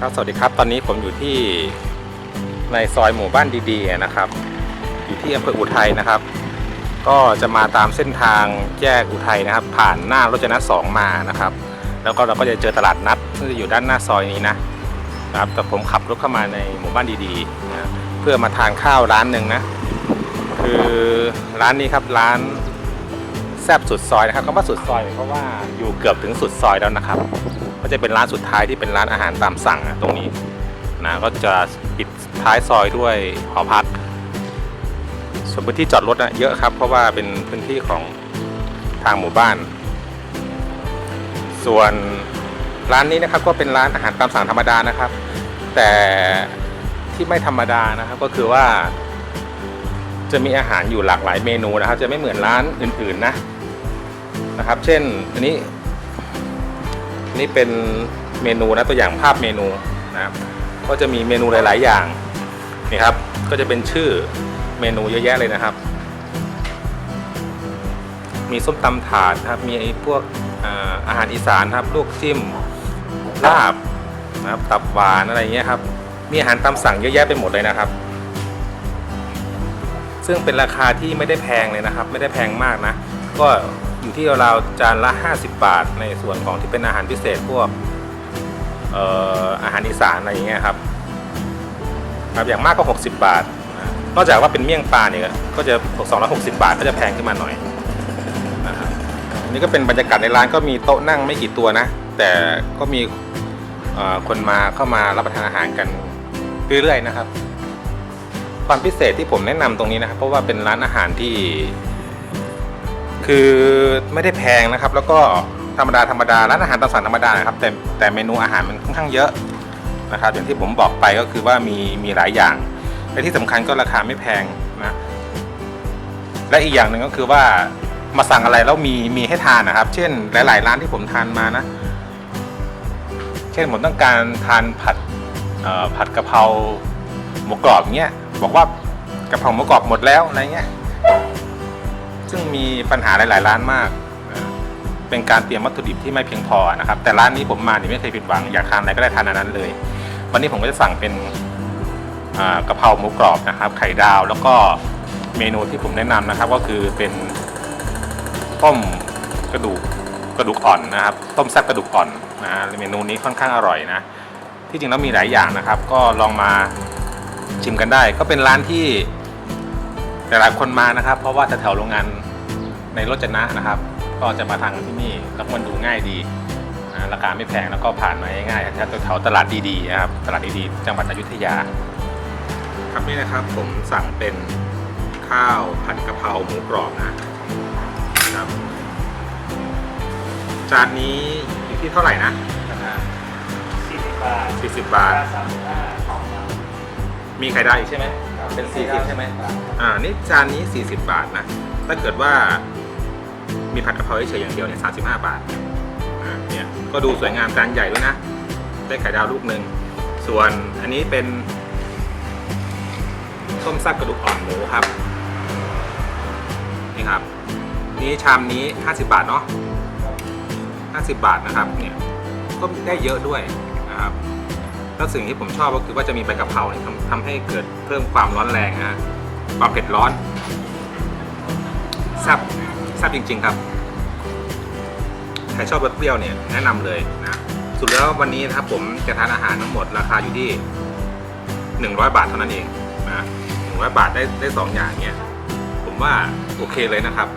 ครับสวัสดีครับ ตอนนี้ผมอยู่ที่ในซอยหมู่บ้านดีๆนะครับ อยู่ที่อำเภออุทัยนะครับ ก็จะมาตามเส้นทางแยกอุทัยนะครับ ผ่านหน้ารถจนะสองมานะครับ แล้วก็เราก็จะเจอตลาดนัดซึ่อยู่ด้านหน้าซอยนี้นะนะครับแต่ผมขับรถเข้ามาในหมู่บ้านดีๆนะเพื่อมาทานข้าวร้านหนึ่งนะ คือร้านนี้ครับร้าน แซบสุดซอยนะครับคำว่าสุดซอยเพราะว่าอยู่เกือบถึงสุดซอยแล้วนะครับ ก็จะเป็นร้านสุดท้ายที่เป็นร้านอาหารตามสั่งอะตรงนี้นะก็จะปิดท้ายซอยด้วยหอพัก ส่วนพื้นที่จอดรถนะเยอะครับ เพราะว่าเป็นพื้นที่ของทางหมู่บ้าน ส่วนร้านนี้นะครับก็เป็นร้านอาหารตามสั่งธรรมดานะครับ แต่ที่ไม่ธรรมดานะครับก็คือว่าจะมีอาหารอยู่หลากหลายเมนูนะครับ จะไม่เหมือนร้านอื่นๆนะ นะครับ เช่นอันนี้นี่เป็นเมนูนะตัวอย่างภาพเมนูนะครับก็จะมีเมนูหลาย ๆ อย่างนี่ครับก็จะเป็นชื่อเมนูเยอะแยะเลยนะครับ มีส้มตำถาดครับมีไอ้พวกอาหารอีสานครับลวกจิ้มลาบนะครับตับหวานอะไรเงี้ยครับมีอาหารตามสั่งเยอะแยะไปหมดเลยนะครับ ซึ่งเป็นราคาที่ไม่ได้แพงเลยนะครับ ไม่ได้แพงมากนะ ก็ อยู่ที่ราวจานละ 50 บาท ในส่วนของที่เป็นอาหารพิเศษพวกเอ่ออาหารอีสานอะไรอย่างเงี้ยครับครับอย่างมากก็ 60 บาท นอกจากว่าเป็นเมี่ยงปลาเนี่ยก็จะ 260 บาทก็จะแพงขึ้นมาหน่อยนะครับอันนี้ก็เป็นบรรยากาศในร้านก็มีโต๊ะนั่งไม่กี่ตัวนะ แต่ก็มีคนมาเข้ามารับประทานอาหารกันเรื่อยๆนะครับ ความพิเศษที่ผมแนะนำตรงนี้นะครับ เพราะว่าเป็นร้านอาหารที่ คือไม่ได้แพงนะครับ แล้วก็ธรรมดาธรรมดาร้านอาหารตามสั่งธรรมดานะครับ แต่แต่เมนูอาหารมันค่อนข้างเยอะนะครับ อย่างที่ผมบอกไปก็คือว่ามีมีหลายอย่างและที่สำคัญก็ราคาไม่แพงนะและอีกอย่างหนึ่งก็คือว่ามาสั่งอะไรแล้วมีมีให้ทานนะครับ เช่นหลาย ๆ ร้านที่ผมทานมานะ เช่นผมต้องการทานผัดผัดกะเพราหมูกรอบเงี้ยบอกว่ากะเพราหมูกรอบหมดแล้วอะไรเงี้ย ซึ่งมีปัญหาหลาย ๆ ร้านมาก เป็นการเตรียมวัตถุดิบที่ไม่เพียงพอนะครับ แต่ร้านนี้ผมมานี่ไม่เคยผิดหวัง อยากทานอะไรก็ได้ทานอันนั้นเลย วันนี้ผมก็จะสั่งเป็นอ่ากะเพราหมูกรอบนะครับ ไข่ดาว แล้วก็เมนูที่ผมแนะนำนะครับ ก็คือเป็นต้มกระดูกกระดูกอ่อนนะครับ ต้มแซ่บกระดูกอ่อนนะฮะเมนูนี้ค่อนข้างอร่อยนะ ที่จริงแล้วมีหลายอย่างนะครับ ก็ลองมาชิมกันได้ ก็เป็นร้านที่ หลายๆคนมานะครับ เพราะว่าแถวๆโรงงานในรถจนะนะครับ ก็จะมาทางที่นี่แล้วมันดูง่ายดีนะราคาไม่แพงแล้วก็ผ่านมาง่ายๆแถวแถวตลาดดีๆนะครับตลาดดีๆจังหวัดอยุธยา ครับนี่นะครับผมสั่งเป็นข้าวผัดกะเพราหมูกรอบนะครับจานนี้อยู่ที่เท่าไหร่นะ40บาท40บาท35ของเรามีไข่ดาวอีกใช่ไหม เป็น40ใช่ไหมอ่านี่จานนี้ 40 บาทนะ ถ้าเกิดว่ามีผัดกะเพราเฉยๆอย่างเดียวเนี่ย35บาทอ่าเนี่ยก็ดูสวยงามจานใหญ่ด้วยนะ ได้ไข่ดาวลูกหนึ่ง ส่วนอันนี้เป็นต้มซ่บกระดูกอ่อนหมูครับ นี่ครับ นี่ชามนี้ 50 บาทเนาะ50 บาทนะครับ เนี่ย ก็ได้เยอะด้วยนะครับ แล้วสิ่งที่ผมชอบก็คือว่าจะมีใบกะเพราเนี่ยทำทำให้เกิดเพิ่มความร้อนแรงฮะความเผ็ดร้อนแซ่บแซ่บจริง ๆ ครับ ใครชอบรสเปรี้ยวเนี่ยแนะนำเลยนะสุดแล้ววันนี้นะครับผมจะทานอาหารทั้งหมดราคาอยู่ที่100บาทเท่านั้นเองนะ100บาทได้ได้สองอย่างเนี่ยผมว่าโอเคเลยนะครับ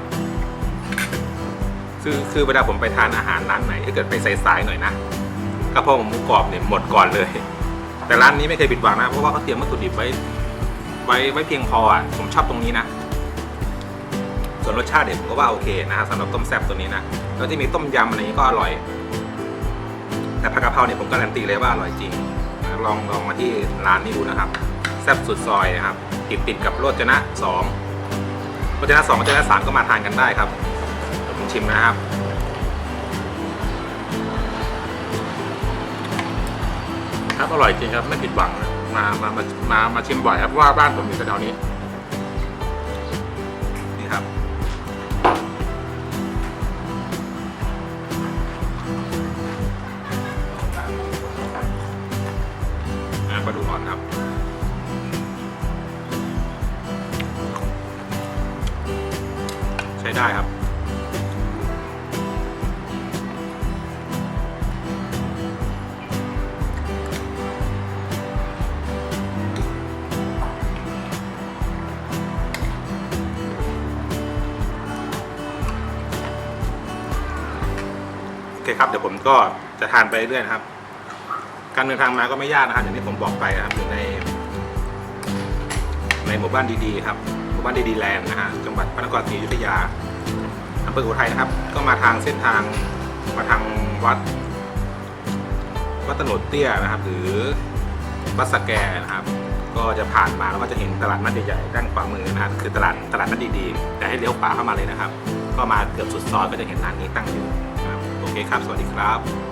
คือคือเวลาผมไปทานอาหารร้านไหนถ้าเกิดไปสายๆหน่อยนะ กระเพราหมูกรอบเนี่ยหมดก่อนเลย แต่ร้านนี้ไม่เคยผิดหวังนะ เพราะว่าเขาเตรียมวัตถุดิบไว้ ไว้ไว้เพียงพออะผมชอบตรงนี้นะ ส่วนรสชาติเนี่ยผมก็ว่าโอเคนะฮะสำหรับต้มแซ่บตัวนี้นะแล้วที่มีต้มยำอะไรนี้ก็อร่อย แต่ผัดกะเพราเนี่ยผมการันตีเลยว่าอร่อยจริง ลองลองมาที่ร้านนี้ดูนะครับ แซ่บสุดซอยนะครับ ติดติดกับโรจนะสองโรจนะสองโรจนะสามก็มาทานกันได้ครับเดี๋ยวผมชิมนะครับ ครับ อร่อยจริงครับ ไม่ผิดหวังนะมามามามามาชิมบ่อยครับเพราะว่าบ้านผมอยู่แถวๆนี้ นี่ครับอปลาดุกอ่อนครับ ใช้ได้ครับ เคครับเดี๋ยวผมก็จะทานไปเรื่อยๆนะครับ การเดินทางมาก็ไม่ยากนะครับอย่างที่ผมบอกไปนะครับอยู่ใน ในหมู่บ้านดีๆครับหมู่บ้านดีๆแลนด์นะฮะจังหวัดพระนครศรีอยุธยาอำเภออุทัยนะครับ ก็มาทางเส้นทางมาทางวัด วัดตโนดเตี้ยนะครับ หรือวัดสแกนะครับ ก็จะผ่านมาแล้วก็จะเห็นตลาดนัดใหญ่ๆด้านขวามือนะครับคือตลาดตลาดนัดดีๆ แต่ให้เลี้ยวขวาเข้ามาเลยนะครับ ก็มาเกือบสุดซอยก็จะเห็นร้านนี้ตั้งอยู่ ครับ สวัสดีครับ